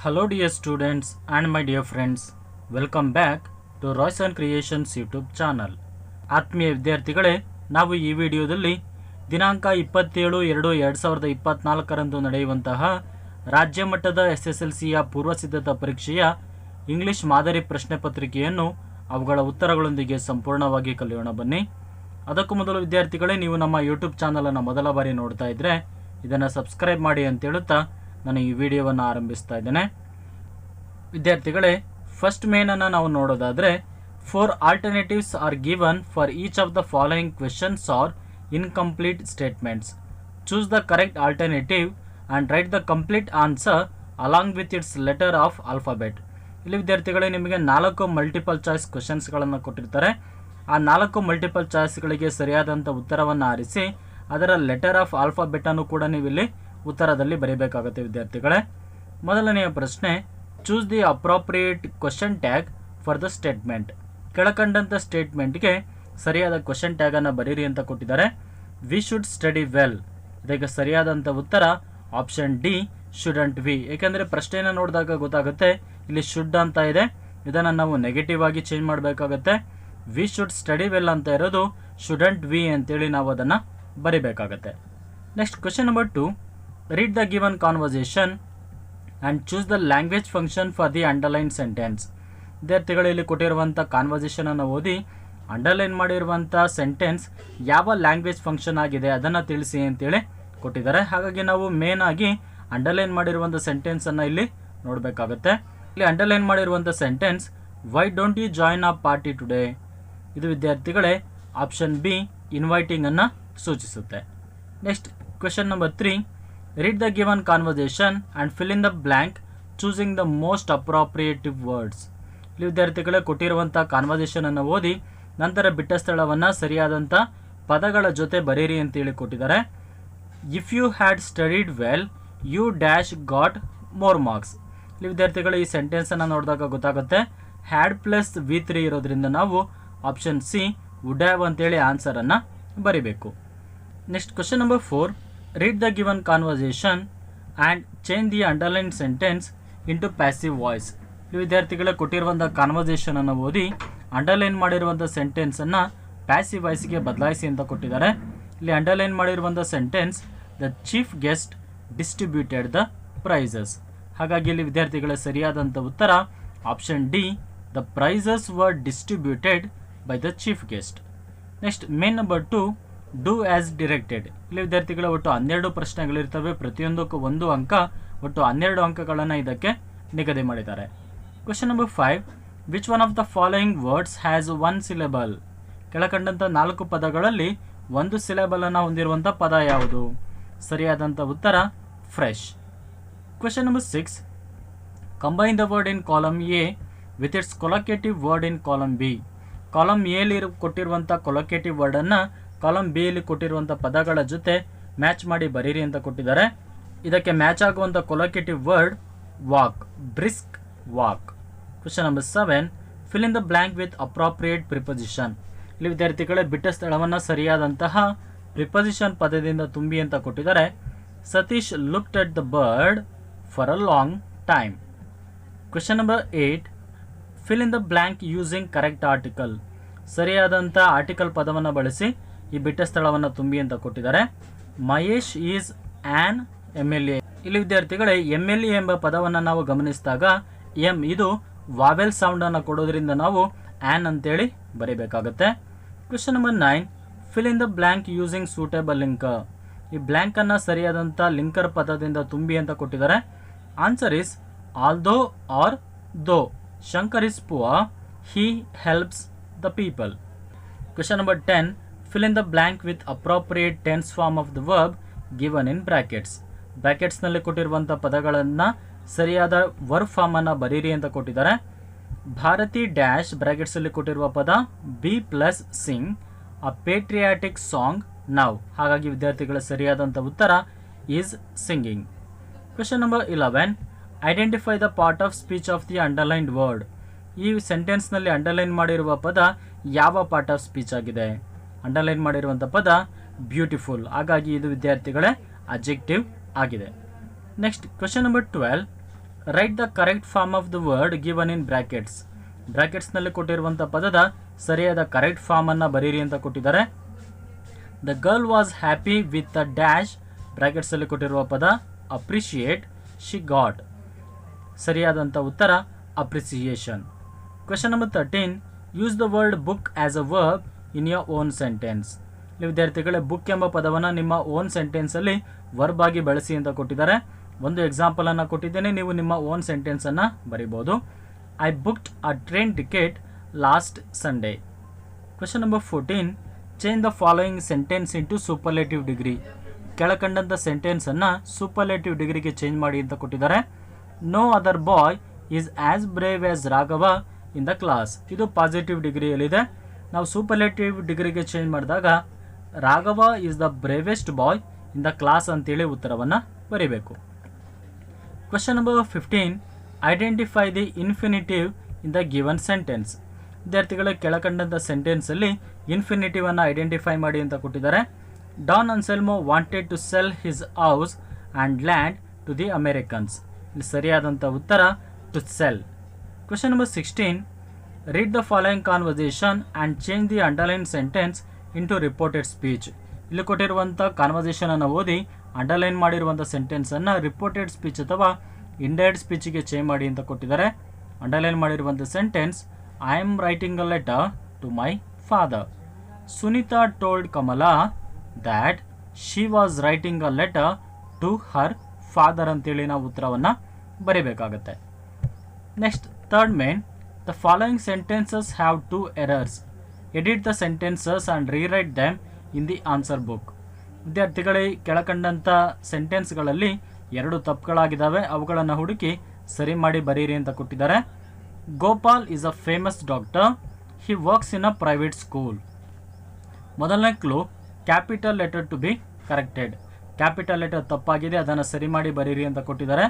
Hello, dear students and my dear friends. Welcome back to Royson Creations YouTube channel ಆತ್ಮೀಯ ವಿದ್ಯಾರ್ಥಿಗಳೇ ನಾವು ಈ ವಿಡಿಯೋದಲ್ಲಿ ದಿನಾಂಕ ಇಪ್ಪತ್ತೇಳು ಎರಡು ಎರಡು ಸಾವಿರದ ಇಪ್ಪತ್ನಾಲ್ಕರಂದು ನಡೆಯುವಂತಹ ರಾಜ್ಯ ಮಟ್ಟದ ಎಸ್ ಎಸ್ ಎಲ್ ಸಿಯ ಪೂರ್ವಸಿದ್ಧತಾ ಪರೀಕ್ಷೆಯ ಇಂಗ್ಲಿಷ್ ಮಾದರಿ ಪ್ರಶ್ನೆ ಪತ್ರಿಕೆಯನ್ನು ಅವುಗಳ ಉತ್ತರಗಳೊಂದಿಗೆ ಸಂಪೂರ್ಣವಾಗಿ ಕಲಿಯೋಣ ಬನ್ನಿ ಅದಕ್ಕೂ ಮೊದಲು ವಿದ್ಯಾರ್ಥಿಗಳೇ ನೀವು ನಮ್ಮ ಯೂಟ್ಯೂಬ್ ಚಾನಲನ್ನು ಮೊದಲ ಬಾರಿ ನೋಡ್ತಾ ಇದ್ದರೆ ಇದನ್ನು ಸಬ್ಸ್ಕ್ರೈಬ್ ಮಾಡಿ ಅಂತ ಹೇಳುತ್ತಾ ನಾನು ಈ ವಿಡಿಯೋವನ್ನು ಆರಂಭಿಸ್ತಾ ಇದ್ದೇನೆ. ವಿದ್ಯಾರ್ಥಿಗಳೇ ಫಸ್ಟ್ ಮೇನನ್ನು ನಾವು ನೋಡೋದಾದರೆ four alternatives are given for each of the following questions are incomplete statements choose the correct alternative and write the complete answer along with its letter of alphabet ಇಲ್ಲಿ ವಿದ್ಯಾರ್ಥಿಗಳೇ, ನಿಮಗೆ ನಾಲ್ಕು ಮಲ್ಟಿಪಲ್ ಚಾಯ್ಸ್ ಕ್ವೆಶನ್ಸ್ಗಳನ್ನು ಕೊಟ್ಟಿರ್ತಾರೆ. ಆ ನಾಲ್ಕು ಮಲ್ಟಿಪಲ್ ಚಾಯ್ಸ್ಗಳಿಗೆ ಸರಿಯಾದಂಥ ಉತ್ತರವನ್ನು ಆರಿಸಿ, ಅದರ ಲೆಟರ್ ಆಫ್ ಆಲ್ಫಾಬೆಟನ್ನು ಕೂಡ ನೀವು ಇಲ್ಲಿ ಉತ್ತರದಲ್ಲಿ ಬರೀಬೇಕಾಗುತ್ತೆ ವಿದ್ಯಾರ್ಥಿಗಳೇ. ಮೊದಲನೆಯ ಪ್ರಶ್ನೆ choose the appropriate question tag for the statement ಕೆಳಕಂಡಂಥ ಸ್ಟೇಟ್ಮೆಂಟ್ಗೆ ಸರಿಯಾದ ಕ್ವಶನ್ ಟ್ಯಾಗನ್ನು ಬರೀರಿ ಅಂತ ಕೊಟ್ಟಿದ್ದಾರೆ. ವಿ ಶುಡ್ ಸ್ಟಡಿ ವೆಲ್ ಇದಕ್ಕೆ ಸರಿಯಾದಂಥ ಉತ್ತರ ಆಪ್ಷನ್ ಡಿ ಶುಡಂಟ್ ವಿ ಏಕೆಂದರೆ ಪ್ರಶ್ನೆಯನ್ನು ನೋಡಿದಾಗ ಗೊತ್ತಾಗುತ್ತೆ, ಇಲ್ಲಿ ಶುಡ್ ಅಂತ ಇದೆ. ಇದನ್ನು ನಾವು ನೆಗೆಟಿವ್ ಆಗಿ ಚೇಂಜ್ ಮಾಡಬೇಕಾಗತ್ತೆ. ವಿ ಶುಡ್ ಸ್ಟಡಿ ವೆಲ್ ಅಂತ ಇರೋದು ಶುಡಂಟ್ ವಿ ಅಂತೇಳಿ ನಾವು ಅದನ್ನು ಬರಿಬೇಕಾಗತ್ತೆ. Next question number two read the given conversation and choose the language function for the underline sentence ವಿದ್ಯಾರ್ಥಿಗಳು ಇಲ್ಲಿ ಕೊಟ್ಟಿರುವಂಥ ಕಾನ್ವರ್ಸೇಷನನ್ನು ಓದಿ ಅಂಡರ್ಲೈನ್ ಮಾಡಿರುವಂಥ ಸೆಂಟೆನ್ಸ್ ಯಾವ ಲ್ಯಾಂಗ್ವೇಜ್ ಫಂಕ್ಷನ್ ಆಗಿದೆ ಅದನ್ನು ತಿಳಿಸಿ ಅಂತೇಳಿ ಕೊಟ್ಟಿದ್ದಾರೆ. ಹಾಗಾಗಿ ನಾವು ಮೇನ್ ಆಗಿ ಅಂಡರ್ಲೈನ್ ಮಾಡಿರುವಂಥ ಸೆಂಟೆನ್ಸನ್ನು ಇಲ್ಲಿ ನೋಡಬೇಕಾಗುತ್ತೆ. ಇಲ್ಲಿ ಅಂಡರ್ಲೈನ್ ಮಾಡಿರುವಂಥ sentence why don't you join a party today ಇದು ವಿದ್ಯಾರ್ಥಿಗಳೇ ಆಪ್ಷನ್ ಬಿ ಇನ್ವೈಟಿಂಗನ್ನು ಸೂಚಿಸುತ್ತೆ. Next question number three read the given conversation and fill in the blank choosing the most appropriative words ಇಲ್ಲಿ ವಿದ್ಯಾರ್ಥಿಗಳೇ ಕೊಟ್ಟಿರುವಂಥ ಕಾನ್ವರ್ಸೇಷನನ್ನು ಓದಿ, ನಂತರ ಬಿಟ್ಟ ಸ್ಥಳವನ್ನು ಸರಿಯಾದಂಥ ಪದಗಳ ಜೊತೆ ಬರೀರಿ ಅಂತೇಳಿ ಕೊಟ್ಟಿದ್ದಾರೆ. If you had studied well you dash got more marks ಇಲ್ಲಿ ವಿದ್ಯಾರ್ಥಿಗಳು ಈ ಸೆಂಟೆನ್ಸನ್ನು ನೋಡಿದಾಗ ಗೊತ್ತಾಗುತ್ತೆ. ಹ್ಯಾಡ್ ಪ್ಲಸ್ ವಿ ತ್ರೀ ಇರೋದ್ರಿಂದ ನಾವು ಆಪ್ಷನ್ ಸಿ ವುಡ್ ಹ್ಯಾವ್ ಅಂತೇಳಿ ಆನ್ಸರನ್ನು ಬರಿಬೇಕು. Next question number four read the given conversation and change the underline sentence into passive voice ಈ ವಿದ್ಯಾರ್ಥಿಗಳ ಕೊಟ್ಟಿರುವಂಥ ಕಾನ್ವರ್ಸೇಷನನ್ನು ಓದಿ ಅಂಡರ್ಲೈನ್ ಮಾಡಿರುವಂಥ ಸೆಂಟೆನ್ಸನ್ನು ಪ್ಯಾಸಿವ್ ವಾಯ್ಸ್ಗೆ ಬದಲಾಯಿಸಿ ಅಂತ ಕೊಟ್ಟಿದ್ದಾರೆ. ಇಲ್ಲಿ ಅಂಡರ್ಲೈನ್ ಮಾಡಿರುವಂಥ sentence the chief guest distributed the prizes ಹಾಗಾಗಿ ಇಲ್ಲಿ ವಿದ್ಯಾರ್ಥಿಗಳ ಸರಿಯಾದಂಥ ಉತ್ತರ option D the prizes were distributed by the chief guest next main number two do as directed ಇಲ್ಲಿ ವಿದ್ಯಾರ್ಥಿಗಳ ಒಟ್ಟು ಹನ್ನೆರಡು ಪ್ರಶ್ನೆಗಳಿರ್ತವೆ. ಪ್ರತಿಯೊಂದಕ್ಕೂ ಒಂದು ಅಂಕ, ಒಟ್ಟು ಹನ್ನೆರಡು ಅಂಕಗಳನ್ನು ಇದಕ್ಕೆ ನಿಗದಿ ಮಾಡಿದ್ದಾರೆ. Question number five which one of the following words has one syllable ಕೆಳಕಂಡಂಥ ನಾಲ್ಕು ಪದಗಳಲ್ಲಿ ಒಂದು ಸಿಲೆಬಲನ್ನು ಹೊಂದಿರುವಂಥ ಪದ ಯಾವುದು? ಸರಿಯಾದಂಥ ಉತ್ತರ fresh question number six combine the word in column A with its collocative word in column B column ಎಲ್ಲಿ ಕೊಟ್ಟಿರುವಂಥ ಕೊಲೊಕೇಟಿವ್ ವರ್ಡನ್ನು ಕಾಲಮ್ ಬಿ ಇಲ್ಲಿ ಕೊಟ್ಟಿರುವಂಥ ಪದಗಳ ಜೊತೆ ಮ್ಯಾಚ್ ಮಾಡಿ ಬರೀರಿ ಅಂತ ಕೊಟ್ಟಿದ್ದಾರೆ. ಇದಕ್ಕೆ ಮ್ಯಾಚ್ ಆಗುವಂಥ collocative word walk brisk walk question number seven fill in the blank with appropriate preposition ಇಲ್ಲಿ ವಿದ್ಯಾರ್ಥಿಗಳೇ, ಬಿಟ್ಟ ಸ್ಥಳವನ್ನು ಸರಿಯಾದಂತಹ ಪ್ರಿಪೊಸಿಷನ್ ಪದದಿಂದ ತುಂಬಿ ಅಂತ ಕೊಟ್ಟಿದ್ದಾರೆ. Satish looked at the bird for a long time question number eight fill in the blank using correct article ಸರಿಯಾದಂಥ ಆರ್ಟಿಕಲ್ ಪದವನ್ನು ಬಳಸಿ ಈ ಬಿಟ್ಟ ಸ್ಥಳವನ್ನು ತುಂಬಿ ಅಂತ ಕೊಟ್ಟಿದ್ದಾರೆ. Mahesh is an M L A ಇಲ್ಲಿ ವಿದ್ಯಾರ್ಥಿಗಳೇ ಎಂ ಎಲ್ ಎ ಎಂಬ ಪದವನ್ನು ನಾವು ಗಮನಿಸಿದಾಗ ಎಂ ಇದು ವಾವೆಲ್ ಸೌಂಡನ್ನು ಕೊಡೋದ್ರಿಂದ ನಾವು ಆ್ಯನ್ ಅಂತೇಳಿ ಬರೀಬೇಕಾಗತ್ತೆ. Question number nine fill in the blank using suitable linker ಈ ಬ್ಲ್ಯಾಂಕನ್ನು ಸರಿಯಾದಂಥ ಲಿಂಕರ್ ಪದದಿಂದ ತುಂಬಿ ಅಂತ ಕೊಟ್ಟಿದ್ದಾರೆ. Answer is although or though Shankar is poor he helps the people question number ten fill in the blank with appropriate tense form of the verb given in brackets ಬ್ರ್ಯಾಕೆಟ್ಸ್ನಲ್ಲಿ ಕೊಟ್ಟಿರುವಂಥ ಪದಗಳನ್ನು ಸರಿಯಾದ ವರ್ಬ್ ಫಾರ್ಮನ್ನು ಬರೀರಿ ಅಂತ ಕೊಟ್ಟಿದ್ದಾರೆ. ಭಾರತಿ ಡ್ಯಾಶ್ ಬ್ರ್ಯಾಕೆಟ್ಸಲ್ಲಿ ಕೊಟ್ಟಿರುವ ಪದ be plus sing a patriotic song ನಾವು ಹಾಗಾಗಿ ವಿದ್ಯಾರ್ಥಿಗಳ ಸರಿಯಾದಂಥ ಉತ್ತರ is singing question number eleven identify the part of speech of the underlined word ಈ ಸೆಂಟೆನ್ಸ್ನಲ್ಲಿ ಅಂಡರ್ಲೈನ್ ಮಾಡಿರುವ ಪದ ಯಾವ ಪಾರ್ಟ್ ಆಫ್ ಸ್ಪೀಚ್ ಆಗಿದೆ? ಅಂಡರ್ಲೈನ್ ಮಾಡಿರುವಂಥ ಪದ ಬ್ಯೂಟಿಫುಲ್. ಹಾಗಾಗಿ ಇದು ವಿದ್ಯಾರ್ಥಿಗಳೇ ಅಜೆಕ್ಟಿವ್ ಆಗಿದೆ. Next, question number twelve. Write the correct form of the word given in brackets. ಬ್ರಾಕೆಟ್ಸ್ನಲ್ಲಿ ಕೊಟ್ಟಿರುವಂಥ ಪದದ ಸರಿಯಾದ ಕರೆಕ್ಟ್ ಫಾರ್ಮನ್ನು ಬರೀರಿ ಅಂತ ಕೊಟ್ಟಿದ್ದಾರೆ. The girl was happy with a dash. ಬ್ರ್ಯಾಕೆಟ್ಸಲ್ಲಿ ಕೊಟ್ಟಿರುವ ಪದ ಅಪ್ರಿಷಿಯೇಟ್. She got. ಸರಿಯಾದಂಥ ಉತ್ತರ appreciation. Question number thirteen use the word book as a verb in your own sentence ವಿದ್ಯಾರ್ಥಿಗಳೇ ಬುಕ್ ಎಂಬ ಪದವನ್ನು ನಿಮ್ಮ ಓನ್ ಸೆಂಟೆನ್ಸಲ್ಲಿ ವರ್ಬ್ ಆಗಿ ಬಳಸಿ ಅಂತ ಕೊಟ್ಟಿದ್ದಾರೆ. ಒಂದು ಎಕ್ಸಾಂಪಲನ್ನು ಕೊಟ್ಟಿದ್ದೇನೆ, ನೀವು ನಿಮ್ಮ ಓನ್ ಸೆಂಟೆನ್ಸನ್ನು ಬರಿಬೋದು. I booked a train ticket last Sunday question number fourteen change the following sentence into superlative degree ಕೆಳಕಂಡಂಥ ಸೆಂಟೆನ್ಸನ್ನು ಸೂಪರ್ಲೇಟಿವ್ ಡಿಗ್ರಿಗೆ ಚೇಂಜ್ ಮಾಡಿ ಅಂತ ಕೊಟ್ಟಿದ್ದಾರೆ. No other boy is as brave as Raghava in the class ಇದು positive ಡಿಗ್ರಿಯಲ್ಲಿದೆ ನಾವು superlative ಡಿಗ್ರಿಗೆ change ಮಾಡಿದಾಗ, Raghava is the bravest boy in the class ಅಂತೇಳಿ ಉತ್ತರವನ್ನು ಬರೀಬೇಕು. Question number fifteen identify the infinitive in the given sentence ವಿದ್ಯಾರ್ಥಿಗಳ ಕೆಳಕಂಡಂಥ ಸೆಂಟೆನ್ಸಲ್ಲಿ ಇನ್ಫಿನಿಟಿವನ್ನು ಐಡೆಂಟಿಫೈ ಮಾಡಿ ಅಂತ ಕೊಟ್ಟಿದ್ದಾರೆ. Don Anselmo wanted to sell his house and land to the Americans ಇಲ್ಲಿ ಸರಿಯಾದಂಥ ಉತ್ತರ to sell question number sixteen read the following conversation and change the underline sentence into reported speech ಇಲ್ಲಿ ಕೊಟ್ಟಿರುವಂಥ ಕಾನ್ವರ್ಸೇಷನನ್ನು ಓದಿ ಅಂಡರ್ಲೈನ್ ಮಾಡಿರುವಂಥ ಸೆಂಟೆನ್ಸನ್ನು ರಿಪೋರ್ಟೆಡ್ ಸ್ಪೀಚ್ ಅಥವಾ ಇಂಡೈರೆಕ್ಟ್ ಸ್ಪೀಚಿಗೆ ಚೇಂಜ್ ಮಾಡಿ ಅಂತ ಕೊಟ್ಟಿದ್ದಾರೆ. ಅಂಡರ್ಲೈನ್ ಮಾಡಿರುವಂಥ sentence I am writing a letter to my father Sunita told Kamala that she was writing a letter to her father ಅಂತೇಳಿ ನಾವು ಉತ್ತರವನ್ನು ಬರೀಬೇಕಾಗತ್ತೆ. Next third main the following sentences have two errors. Edit the sentences and rewrite them in the answer book. ವಿದ್ಯಾರ್ಥಿಗಳೇ ಕೆಳಕಂಡಂಥ ಸೆಂಟೆನ್ಸ್ಗಳಲ್ಲಿ ಎರಡು ತಪ್ಪುಗಳಾಗಿದ್ದಾವೆ. ಅವುಗಳನ್ನು ಹುಡುಕಿ ಸರಿ ಮಾಡಿ ಬರೀರಿ ಅಂತ ಕೊಟ್ಟಿದ್ದಾರೆ. Gopal is a famous doctor he works in a private school ಮೊದಲನೇ clue capital letter to be corrected capital letter ತಪ್ಪಾಗಿದೆ, ಅದನ್ನು ಸರಿ ಮಾಡಿ ಬರೀರಿ ಅಂತ ಕೊಟ್ಟಿದ್ದಾರೆ.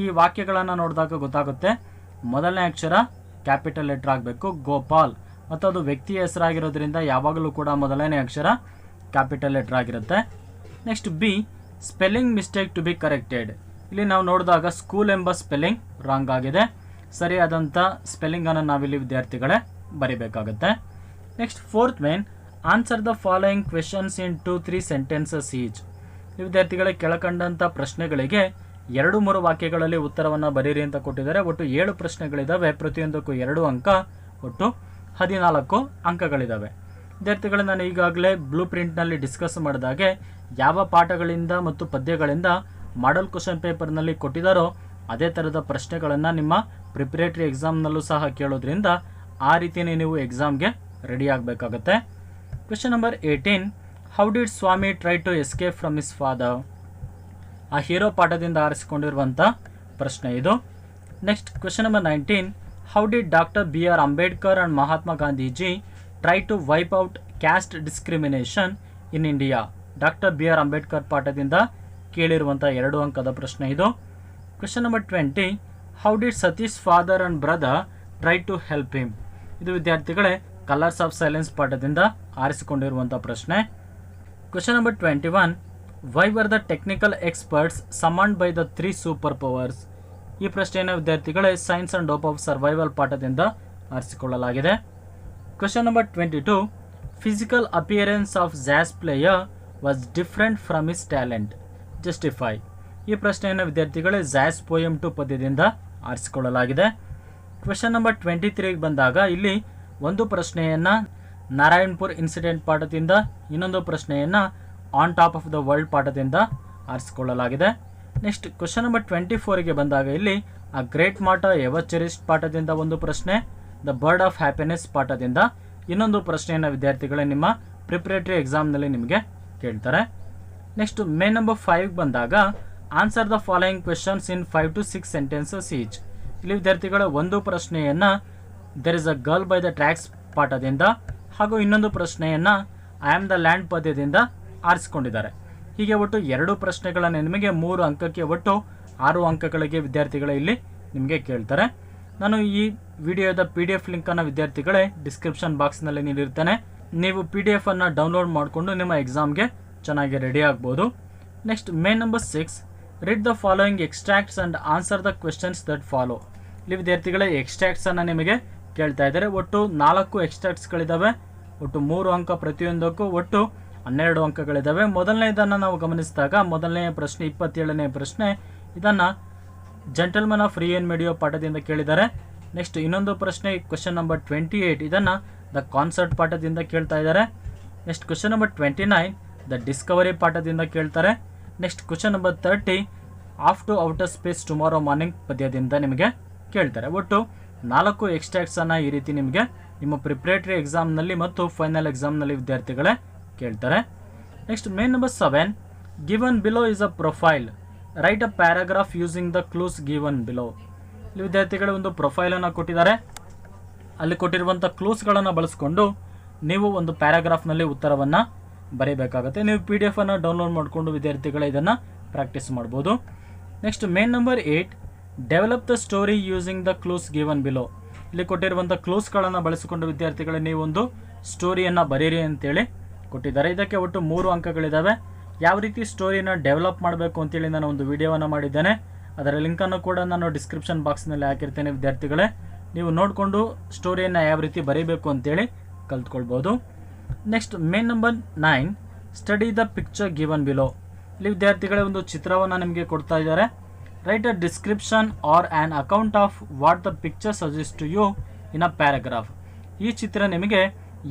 ಈ ವಾಕ್ಯಗಳನ್ನು ನೋಡಿದಾಗ ಗೊತ್ತಾಗುತ್ತೆ. ಮೊದಲನೇ ಅಕ್ಷರ ಕ್ಯಾಪಿಟಲ್ ಲೆಟರ್ ಆಗಬೇಕು, ಗೋಪಾಲ್. ಮತ್ತು ಅದು ವ್ಯಕ್ತಿಯ ಹೆಸರಾಗಿರೋದ್ರಿಂದ ಯಾವಾಗಲೂ ಕೂಡ ಮೊದಲನೇ ಅಕ್ಷರ ಕ್ಯಾಪಿಟಲ್ ಲೆಟರ್ ಆಗಿರುತ್ತೆ. Next B, spelling mistake to be corrected. ಇಲ್ಲಿ ನಾವು ನೋಡಿದಾಗ ಸ್ಕೂಲ್ ಎಂಬ ಸ್ಪೆಲ್ಲಿಂಗ್ ರಾಂಗ್ ಆಗಿದೆ. ಸರಿಯಾದಂಥ ಸ್ಪೆಲ್ಲಿಂಗನ್ನು ನಾವಿಲ್ಲಿ ವಿದ್ಯಾರ್ಥಿಗಳೇ ಬರಿಬೇಕಾಗುತ್ತೆ. Next fourth main, answer the following questions in two three sentences each. ವಿದ್ಯಾರ್ಥಿಗಳೇ ಕೆಳಕಂಡಂಥ ಪ್ರಶ್ನೆಗಳಿಗೆ ಎರಡು ಮೂರು ವಾಕ್ಯಗಳಲ್ಲಿ ಉತ್ತರವನ್ನು ಬರೀರಿ ಅಂತ ಕೊಟ್ಟಿದ್ದಾರೆ. ಒಟ್ಟು ಏಳು ಪ್ರಶ್ನೆಗಳಿದ್ದಾವೆ ಪ್ರತಿಯೊಂದಕ್ಕೂ ಎರಡು ಅಂಕ, ಒಟ್ಟು ಹದಿನಾಲ್ಕು ಅಂಕಗಳಿದ್ದಾವೆ ವಿದ್ಯಾರ್ಥಿಗಳು ನಾನು ಈಗಾಗಲೇ ಬ್ಲೂ ಪ್ರಿಂಟ್ನಲ್ಲಿ ಡಿಸ್ಕಸ್ ಮಾಡಿದಾಗೆ ಯಾವ ಪಾಠಗಳಿಂದ ಮತ್ತು ಪದ್ಯಗಳಿಂದ ಮಾಡಲ್ ಕ್ವಶನ್ ಪೇಪರ್ನಲ್ಲಿ ಕೊಟ್ಟಿದ್ದಾರೋ ಅದೇ ಥರದ ಪ್ರಶ್ನೆಗಳನ್ನು ನಿಮ್ಮ ಪ್ರಿಪ್ರೇಟ್ರಿ ಎಕ್ಸಾಮ್ನಲ್ಲೂ ಸಹ ಕೇಳೋದ್ರಿಂದ ಆ ರೀತಿಯೇ ನೀವು ಎಕ್ಸಾಮ್ಗೆ ready ಆಗಬೇಕಾಗತ್ತೆ. Question number eighteen how did Swami try to escape from his father ಆ ಹೀರೋ ಪಾಠದಿಂದ ಆರಿಸಿಕೊಂಡಿರುವಂಥ ಪ್ರಶ್ನೆ ಇದು. Next question number nineteen how did doctor B R Ambedkar and Mahatma Gandhiji try to wipe out caste discrimination in India doctor B R Ambedkar ಪಾಠದಿಂದ ಕೇಳಿರುವಂಥ ಎರಡು ಅಂಕದ ಪ್ರಶ್ನೆ ಇದು. Question number twenty how did Satish father and brother try to help him ಇದು ವಿದ್ಯಾರ್ಥಿಗಳೇ colours of silence ಪಾಠದಿಂದ ಆರಿಸಿಕೊಂಡಿರುವಂಥ ಪ್ರಶ್ನೆ. Question number twenty one why were the technical experts summoned by the three super powers ಈ ಪ್ರಶ್ನೆಯನ್ನು ವಿದ್ಯಾರ್ಥಿಗಳೇ science and hope of survival ಪಾಠದಿಂದ ಆರಿಸಿಕೊಳ್ಳಲಾಗಿದೆ. Question number twenty two physical appearance of jazz player was different from his talent justify ಈ ಪ್ರಶ್ನೆಯನ್ನು ವಿದ್ಯಾರ್ಥಿಗಳೇ jazz poem two ಪದ್ಯದಿಂದ ಆರಿಸಿಕೊಳ್ಳಲಾಗಿದೆ. Question number twenty ತ್ರೀಗೆ ಬಂದಾಗ ಇಲ್ಲಿ ಒಂದು ಪ್ರಶ್ನೆಯನ್ನು ನಾರಾಯಣ್ಪುರ್ ಇನ್ಸಿಡೆಂಟ್ ಪಾಠದಿಂದ ಇನ್ನೊಂದು ಪ್ರಶ್ನೆಯನ್ನು on top of the world ಪಾಠದಿಂದ ಆರಿಸಿಕೊಳ್ಳಲಾಗಿದೆ. ನೆಕ್ಸ್ಟ್ ಕ್ವಶನ್ ನಂಬರ್ ಟ್ವೆಂಟಿ ಫೋರಿಗೆ ಬಂದಾಗ ಇಲ್ಲಿ ಆ ಗ್ರೇಟ್ ಮಾಟ ಎವಚರಿಸ್ಟ್ ಚೆರಿಸ್ಟ್ ಪಾಠದಿಂದ ಒಂದು ಪ್ರಶ್ನೆ ದ ಬರ್ಡ್ ಆಫ್ ಹ್ಯಾಪಿನೆಸ್ ಪಾಠದಿಂದ ಇನ್ನೊಂದು ಪ್ರಶ್ನೆಯನ್ನು ವಿದ್ಯಾರ್ಥಿಗಳೇ ನಿಮ್ಮ ಪ್ರಿಪ್ರೇಟರಿ ಎಕ್ಸಾಮ್ನಲ್ಲಿ ನಿಮಗೆ ಕೇಳ್ತಾರೆ. ನೆಕ್ಸ್ಟ್ ಮೇ ನಂಬರ್ ಫೈವ್ಗೆ ಬಂದಾಗ answer the following questions in five to six sentences each ಇಲ್ಲಿ ವಿದ್ಯಾರ್ಥಿಗಳ ಒಂದು ಪ್ರಶ್ನೆಯನ್ನು there is a girl by the tracks ಪಾಠದಿಂದ ಹಾಗೂ ಇನ್ನೊಂದು ಪ್ರಶ್ನೆಯನ್ನು ಐ ಆಮ್ ದ ಲ್ಯಾಂಡ್ ಪದ್ಯದಿಂದ ಆರಿಸಿಕೊಂಡಿದ್ದಾರೆ. ಹೀಗೆ ಒಟ್ಟು ಎರಡು ಪ್ರಶ್ನೆಗಳನ್ನು ನಿಮಗೆ ಮೂರು ಅಂಕಕ್ಕೆ ಒಟ್ಟು ಆರು ಅಂಕಗಳಿಗೆ ವಿದ್ಯಾರ್ಥಿಗಳೇ ಇಲ್ಲಿ ನಿಮಗೆ ಕೇಳ್ತಾರೆ. ನಾನು ಈ ವಿಡಿಯೋದ ಪಿ ಡಿ ಎಫ್ ಲಿಂಕನ್ನು ವಿದ್ಯಾರ್ಥಿಗಳೇ ಡಿಸ್ಕ್ರಿಪ್ಷನ್ ಬಾಕ್ಸ್ನಲ್ಲಿ ನೀಡಿರ್ತೇನೆ. ನೀವು ಪಿ ಡಿ ಎಫನ್ನು ಡೌನ್ಲೋಡ್ ಮಾಡಿಕೊಂಡು ನಿಮ್ಮ ಎಕ್ಸಾಮ್ಗೆ ಚೆನ್ನಾಗಿ ರೆಡಿ ಆಗ್ಬೋದು. Next main number six read the following extracts and answer the questions that follow ಇಲ್ಲಿ ವಿದ್ಯಾರ್ಥಿಗಳೇ ಎಕ್ಸ್ಟ್ರಾಕ್ಟ್ಸನ್ನು ನಿಮಗೆ ಕೇಳ್ತಾ ಇದ್ದಾರೆ. ಒಟ್ಟು ನಾಲ್ಕು ಎಕ್ಸ್ಟ್ರಾಕ್ಟ್ಸ್ಗಳಿದ್ದಾವೆ ಒಟ್ಟು ಮೂರು ಅಂಕ ಪ್ರತಿಯೊಂದಕ್ಕೂ ಒಟ್ಟು ಹನ್ನೆರಡು ಅಂಕಗಳಿದ್ದಾವೆ ಮೊದಲನೇದನ್ನು ನಾವು ಗಮನಿಸಿದಾಗ, ಮೊದಲನೇ ಪ್ರಶ್ನೆ, ಇಪ್ಪತ್ತೇಳನೇ ಪ್ರಶ್ನೆ, ಇದನ್ನು ಜೆಂಟಲ್ಮನ್ ಆಫ್ ರಿಯನ್ ಮೆಡಿಯೋ ಪಾಠದಿಂದ ಕೇಳಿದ್ದಾರೆ. ನೆಕ್ಸ್ಟ್ ಇನ್ನೊಂದು ಪ್ರಶ್ನೆ ಕ್ವಶನ್ ನಂಬರ್ ಟ್ವೆಂಟಿ ಏಯ್ಟ್ ಇದನ್ನು ದ ಕಾನ್ಸರ್ಟ್ ಪಾಠದಿಂದ ಕೇಳ್ತಾ ಇದ್ದಾರೆ. Next question number twenty nine the discovery ಪಾಠದಿಂದ ಕೇಳ್ತಾರೆ. Next question number thirty off to outer space tomorrow morning ಪದ್ಯದಿಂದ ನಿಮಗೆ ಕೇಳ್ತಾರೆ. ಒಟ್ಟು ನಾಲ್ಕು ಎಕ್ಸ್ಟ್ರಾಕ್ಟ್ಸನ್ನು ಈ ರೀತಿ ನಿಮಗೆ ನಿಮ್ಮ ಪ್ರಿಪ್ರೇಟರಿ ಎಕ್ಸಾಮ್ನಲ್ಲಿ ಮತ್ತು ಫೈನಲ್ ಎಕ್ಸಾಮ್ನಲ್ಲಿ ವಿದ್ಯಾರ್ಥಿಗಳೇ ಕೇಳ್ತಾರೆ. Next main number seven given below is a profile write a paragraph using the clues given below ಇಲ್ಲಿ ವಿದ್ಯಾರ್ಥಿಗಳು ಒಂದು ಪ್ರೊಫೈಲನ್ನು ಕೊಟ್ಟಿದ್ದಾರೆ. ಅಲ್ಲಿ ಕೊಟ್ಟಿರುವಂಥ ಕ್ಲೂಸ್ಗಳನ್ನು ಬಳಸ್ಕೊಂಡು ನೀವು ಒಂದು ಪ್ಯಾರಾಗ್ರಾಫ್ನಲ್ಲಿ ಉತ್ತರವನ್ನು ಬರೀಬೇಕಾಗುತ್ತೆ. ನೀವು ಪಿ ಡಿ ಎಫನ್ನು ಡೌನ್ಲೋಡ್ ಮಾಡಿಕೊಂಡು ವಿದ್ಯಾರ್ಥಿಗಳ ಇದನ್ನು ಪ್ರಾಕ್ಟೀಸ್ ಮಾಡ್ಬೋದು. Next main number eight develop the story using the clues given below ಇಲ್ಲಿ ಕೊಟ್ಟಿರುವಂಥ ಕ್ಲೂಸ್ಗಳನ್ನು ಬಳಸಿಕೊಂಡು ವಿದ್ಯಾರ್ಥಿಗಳೇ ನೀವೊಂದು ಸ್ಟೋರಿಯನ್ನು ಬರೀರಿ ಅಂತೇಳಿ ಕೊಟ್ಟಿದ್ದಾರೆ. ಇದಕ್ಕೆ ಒಟ್ಟು ಮೂರು ಅಂಕಗಳಿದ್ದಾವೆ ಯಾವ ರೀತಿ ಸ್ಟೋರಿನ ಡೆವಲಪ್ ಮಾಡಬೇಕು ಅಂತೇಳಿ ನಾನು ಒಂದು ವಿಡಿಯೋವನ್ನು ಮಾಡಿದ್ದೇನೆ. ಅದರ ಲಿಂಕನ್ನು ಕೂಡ ನಾನು ಡಿಸ್ಕ್ರಿಪ್ಷನ್ ಬಾಕ್ಸ್ನಲ್ಲಿ ಹಾಕಿರ್ತೇನೆ, ವಿದ್ಯಾರ್ಥಿಗಳೇ. ನೀವು ನೋಡಿಕೊಂಡು ಸ್ಟೋರಿಯನ್ನು ಯಾವ ರೀತಿ ಬರೀಬೇಕು ಅಂತೇಳಿ ಕಲ್ತ್ಕೊಳ್ಬೋದು. Next, main number nine, study the picture given below. ಇಲ್ಲಿ ವಿದ್ಯಾರ್ಥಿಗಳೇ ಒಂದು ಚಿತ್ರವನ್ನು ನಿಮಗೆ ಕೊಡ್ತಾ ಇದ್ದಾರೆ. Write a description or an account of what the picture suggest to you in a paragraph. ಈ ಚಿತ್ರ ನಿಮಗೆ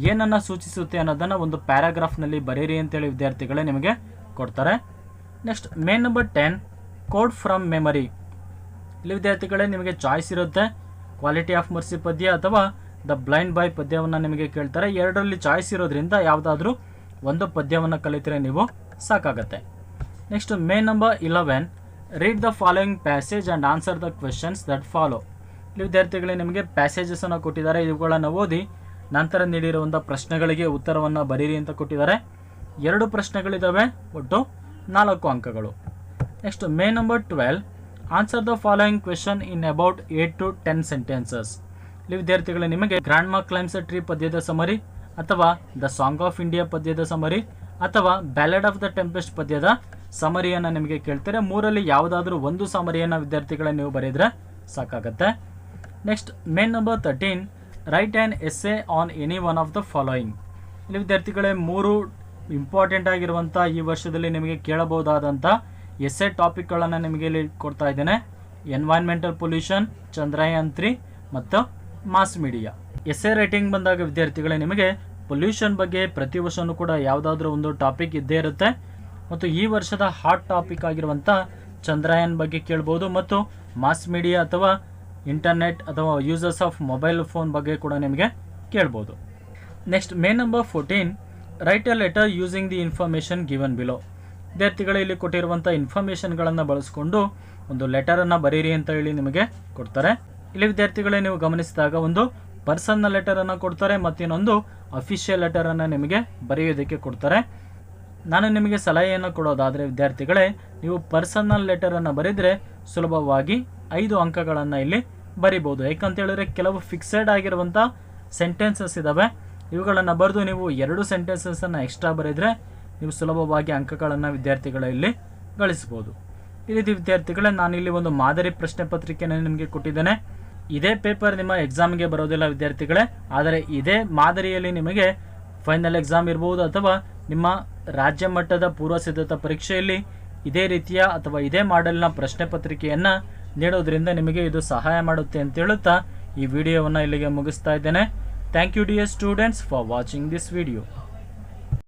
ಏನನ್ನು ಸೂಚಿಸುತ್ತೆ ಅನ್ನೋದನ್ನು ಒಂದು ಪ್ಯಾರಾಗ್ರಾಫ್ನಲ್ಲಿ ಬರೀರಿ ಅಂತೇಳಿ ವಿದ್ಯಾರ್ಥಿಗಳೇ ನಿಮಗೆ ಕೊಡ್ತಾರೆ. Next main number ten quote from memory ಇಲ್ಲಿ ವಿದ್ಯಾರ್ಥಿಗಳೇ ನಿಮಗೆ ಚಾಯ್ಸ್ ಇರುತ್ತೆ. ಕ್ವಾಲಿಟಿ ಆಫ್ ಮರ್ಸಿ ಪದ್ಯ ಅಥವಾ ದ ಬ್ಲೈಂಡ್ ಬಾಯ್ ಪದ್ಯವನ್ನು ನಿಮಗೆ ಕೇಳ್ತಾರೆ. ಎರಡರಲ್ಲಿ ಚಾಯ್ಸ್ ಇರೋದ್ರಿಂದ ಯಾವುದಾದ್ರೂ ಒಂದು ಪದ್ಯವನ್ನು ಕಲಿತರೆ ನೀವು ಸಾಕಾಗತ್ತೆ. Next main number eleven read the following passage and answer the questions that follow ಇಲ್ಲಿ ವಿದ್ಯಾರ್ಥಿಗಳೇ ನಿಮಗೆ ಪ್ಯಾಸೇಜಸನ್ನು ಕೊಟ್ಟಿದ್ದಾರೆ. ಇವುಗಳನ್ನು ಓದಿ ನಂತರ ನೀಡಿರುವಂಥ ಪ್ರಶ್ನೆಗಳಿಗೆ ಉತ್ತರವನ್ನು ಬರೀರಿ ಅಂತ ಕೊಟ್ಟಿದ್ದಾರೆ. ಎರಡು ಪ್ರಶ್ನೆಗಳಿದ್ದಾವೆ ಒಟ್ಟು ನಾಲ್ಕು ಅಂಕಗಳು. Next May number twelve answer the following question in about eight to ten sentences ಇಲ್ಲಿ ವಿದ್ಯಾರ್ಥಿಗಳು, ನಿಮಗೆ ಗ್ರ್ಯಾಂಡ್ ಮಾರ್ಕ್ ಕ್ಲೈಮ್ಸ್ ಟ್ರೀ ಪದ್ಯದ ಸಮರಿ ಅಥವಾ ದ ಸಾಂಗ್ ಆಫ್ ಇಂಡಿಯಾ ಪದ್ಯದ ಸಮರಿ ಅಥವಾ ಬ್ಯಾಲೆಡ್ ಆಫ್ ದ ಟೆಂಪೆಸ್ಟ್ ಪದ್ಯದ ಸಮರಿಯನ್ನು ನಿಮಗೆ ಕೇಳ್ತಾರೆ. ಮೂರಲ್ಲಿ ಯಾವುದಾದ್ರೂ ಒಂದು ಸಮರಿಯನ್ನು ವಿದ್ಯಾರ್ಥಿಗಳೇ ನೀವು ಬರೆದ್ರೆ ಸಾಕಾಗತ್ತೆ. Next main number thirteen write an essay on any one of the following ಇಲ್ಲಿ ವಿದ್ಯಾರ್ಥಿಗಳೇ, ಮೂರು ಇಂಪಾರ್ಟೆಂಟ್ ಆಗಿರುವಂಥ ಈ ವರ್ಷದಲ್ಲಿ ನಿಮಗೆ ಕೇಳಬಹುದಾದಂಥ ಎಸ್ಸೆ ಟಾಪಿಕ್ಗಳನ್ನು ನಿಮಗೆ ಇಲ್ಲಿ ಕೊಡ್ತಾ ಇದ್ದೇನೆ. ಎನ್ವೈರ್ಮೆಂಟಲ್ ಪೊಲ್ಯೂಷನ್ ಚಂದ್ರಯಾನ್ ತ್ರೀ ಮತ್ತು ಮಾಸ್ ಮೀಡಿಯಾ ಎಸ್ಸೆ ರೈಟಿಂಗ್ ಬಂದಾಗ ವಿದ್ಯಾರ್ಥಿಗಳೇ, ನಿಮಗೆ ಪೊಲ್ಯೂಷನ್ ಬಗ್ಗೆ ಪ್ರತಿ ವರ್ಷವೂ ಕೂಡ ಯಾವುದಾದ್ರೂ ಒಂದು ಟಾಪಿಕ್ ಇದ್ದೇ ಇರುತ್ತೆ. ಮತ್ತು ಈ ವರ್ಷದ ಹಾಟ್ ಟಾಪಿಕ್ ಆಗಿರುವಂಥ ಚಂದ್ರಯಾನ್ ಬಗ್ಗೆ ಕೇಳ್ಬೋದು. ಮತ್ತು ಮಾಸ್ ಮೀಡಿಯಾ ಅಥವಾ ಇಂಟರ್ನೆಟ್ ಅಥವಾ ಯೂಸರ್ಸ್ ಆಫ್ ಮೊಬೈಲ್ ಫೋನ್ ಬಗ್ಗೆ ಕೂಡ ನಿಮಗೆ ಕೇಳ್ಬೋದು. Next main number fourteen write a letter using the information given below ವಿದ್ಯಾರ್ಥಿಗಳು ಇಲ್ಲಿ ಕೊಟ್ಟಿರುವಂಥ ಇನ್ಫಾರ್ಮೇಷನ್ಗಳನ್ನು ಬಳಸ್ಕೊಂಡು ಒಂದು ಲೆಟರನ್ನು ಬರೀರಿ ಅಂತ ಹೇಳಿ ನಿಮಗೆ ಕೊಡ್ತಾರೆ. ಇಲ್ಲಿ ವಿದ್ಯಾರ್ಥಿಗಳೇ ನೀವು ಗಮನಿಸಿದಾಗ ಒಂದು ಪರ್ಸನ್ನ ಲೆಟರನ್ನು ಕೊಡ್ತಾರೆ ಮತ್ತಿನ್ನೊಂದು ಅಫಿಷಿಯಲ್ ಲೆಟರನ್ನು ನಿಮಗೆ ಬರೆಯೋದಕ್ಕೆ ಕೊಡ್ತಾರೆ. ನಾನು ನಿಮಗೆ ಸಲಹೆಯನ್ನು ಕೊಡೋದಾದರೆ ವಿದ್ಯಾರ್ಥಿಗಳೇ, ನೀವು ಪರ್ಸನಲ್ ಲೆಟರನ್ನು ಬರೆದರೆ ಸುಲಭವಾಗಿ ಐದು ಅಂಕಗಳನ್ನು ಇಲ್ಲಿ ಬರಿಬೋದು. ಯಾಕಂತ ಹೇಳಿದ್ರೆ ಕೆಲವು ಫಿಕ್ಸೆಡ್ ಆಗಿರುವಂಥ ಸೆಂಟೆನ್ಸಸ್ ಇದ್ದಾವೆ ಇವುಗಳನ್ನು ಬರೆದು ನೀವು ಎರಡು ಸೆಂಟೆನ್ಸಸ್ಸನ್ನು ಎಕ್ಸ್ಟ್ರಾ ಬರೆದರೆ ನೀವು ಸುಲಭವಾಗಿ ಅಂಕಗಳನ್ನು ವಿದ್ಯಾರ್ಥಿಗಳ ಇಲ್ಲಿ ಗಳಿಸ್ಬೋದು ಈ ರೀತಿ ವಿದ್ಯಾರ್ಥಿಗಳೇ ನಾನಿಲ್ಲಿ ಒಂದು ಮಾದರಿ ಪ್ರಶ್ನೆ ಪತ್ರಿಕೆಯನ್ನು ನಿಮಗೆ ಕೊಟ್ಟಿದ್ದೇನೆ. ಇದೇ ಪೇಪರ್ ನಿಮ್ಮ ಎಕ್ಸಾಮ್ಗೆ ಬರೋದಿಲ್ಲ ವಿದ್ಯಾರ್ಥಿಗಳೇ, ಆದರೆ ಇದೇ ಮಾದರಿಯಲ್ಲಿ ನಿಮಗೆ ಫೈನಲ್ ಎಕ್ಸಾಮ್ ಇರ್ಬೋದು ಅಥವಾ ನಿಮ್ಮ ರಾಜ್ಯ ಮಟ್ಟದ ಪೂರ್ವ ಸಿದ್ಧತಾ ಪರೀಕ್ಷೆಯಲ್ಲಿ ಇದೇ ರೀತಿಯ ಅಥವಾ ಇದೇ ಮಾಡೆಲ್ನ ಪ್ರಶ್ನೆ ಪತ್ರಿಕೆಯನ್ನು ನೀಡೋದ್ರಿಂದ ನಿಮಗೆ ಇದು ಸಹಾಯ ಮಾಡುತ್ತೆ ಅಂತ ಹೇಳುತ್ತಾ ಈ ವಿಡಿಯೋವನ್ನು ಇಲ್ಲಿಗೆ ಮುಗಿಸ್ತಾ ಇದ್ದೇನೆ. Thank you dear students for watching this video